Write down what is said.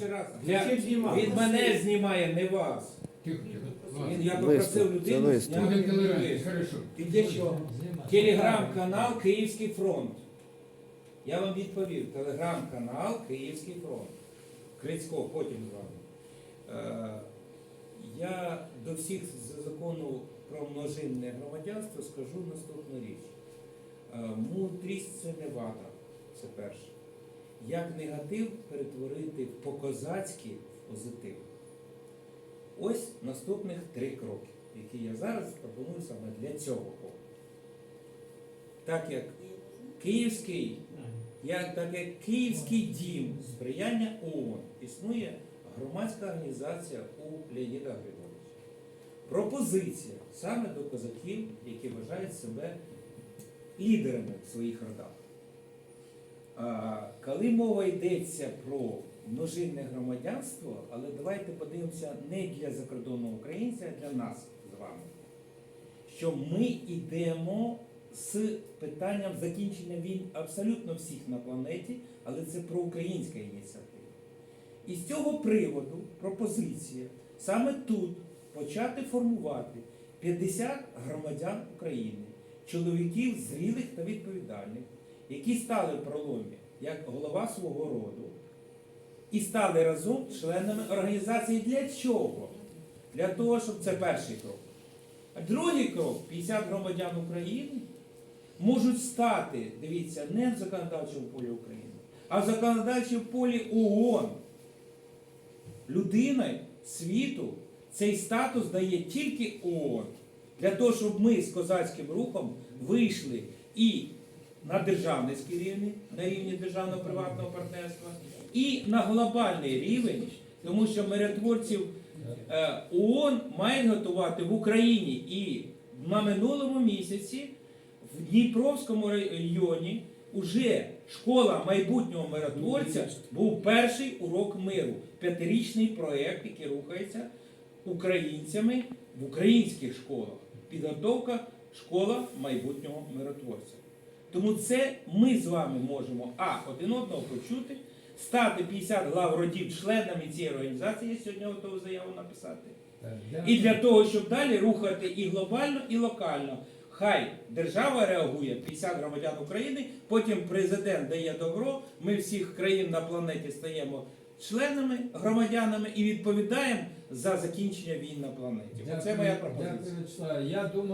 Перший раз Для- знімав? Він мене знімає, не вас. Тихо, тихо. Він, я Виступ, попросив це людину виступ. зняти. Будем толерантні, виступ. хорошо. І для чого? Телеграм-канал Київський фронт. Я вам відповів. Телеграм-канал Київський фронт. Крицько, потім з вами. Е, я до всіх з закону про множинне громадянство скажу наступну річ. Е, мудрість це не вада. Це перше. Як негатив перетворити по-козацьки в позитив. Ось наступних три кроки, які я зараз пропоную саме для цього року. Так як Київський, як, так як Київський дім сприяння ООН існує громадська організація у Леоніда Григоровича. Пропозиція саме до козаків, які вважають себе лідерами в своїх родах. Коли мова йдеться про множинне громадянство, але давайте подивимося не для закордонного українця, а для нас з вами, що ми йдемо з питанням закінчення війн абсолютно всіх на планеті, але це про українська ініціатива. І з цього приводу пропозиція саме тут почати формувати 50 громадян України, чоловіків зрілих та відповідальних, які стали в проломі як голова свого роду і стали разом членами організації для чого? Для того, щоб це перший крок. А другий крок 50 громадян України можуть стати, дивіться, не в законодавчому полі України, а в законодавчому полі ООН. Людина світу цей статус дає тільки ООН. Для того, щоб ми з козацьким рухом вийшли і на державницький рівень, на рівні державно-приватного партнерства, і на глобальний рівень, тому що миротворців е, ООН мають готувати в Україні і на минулому місяці в Дніпровському районі уже школа майбутнього миротворця був перший урок миру, п'ятирічний проєкт, який рухається українцями в українських школах. Підготовка школа майбутнього миротворця. Тому це ми з вами можемо а один одного почути, стати 50 глав родів членами цієї організації. Я сьогодні готовий заяву написати. І для того, щоб далі рухати і глобально, і локально. Хай держава реагує, 50 громадян України, потім президент дає добро, ми всіх країн на планеті стаємо членами, громадянами і відповідаємо за закінчення війн на планеті. Це моя пропозиція. Я думаю,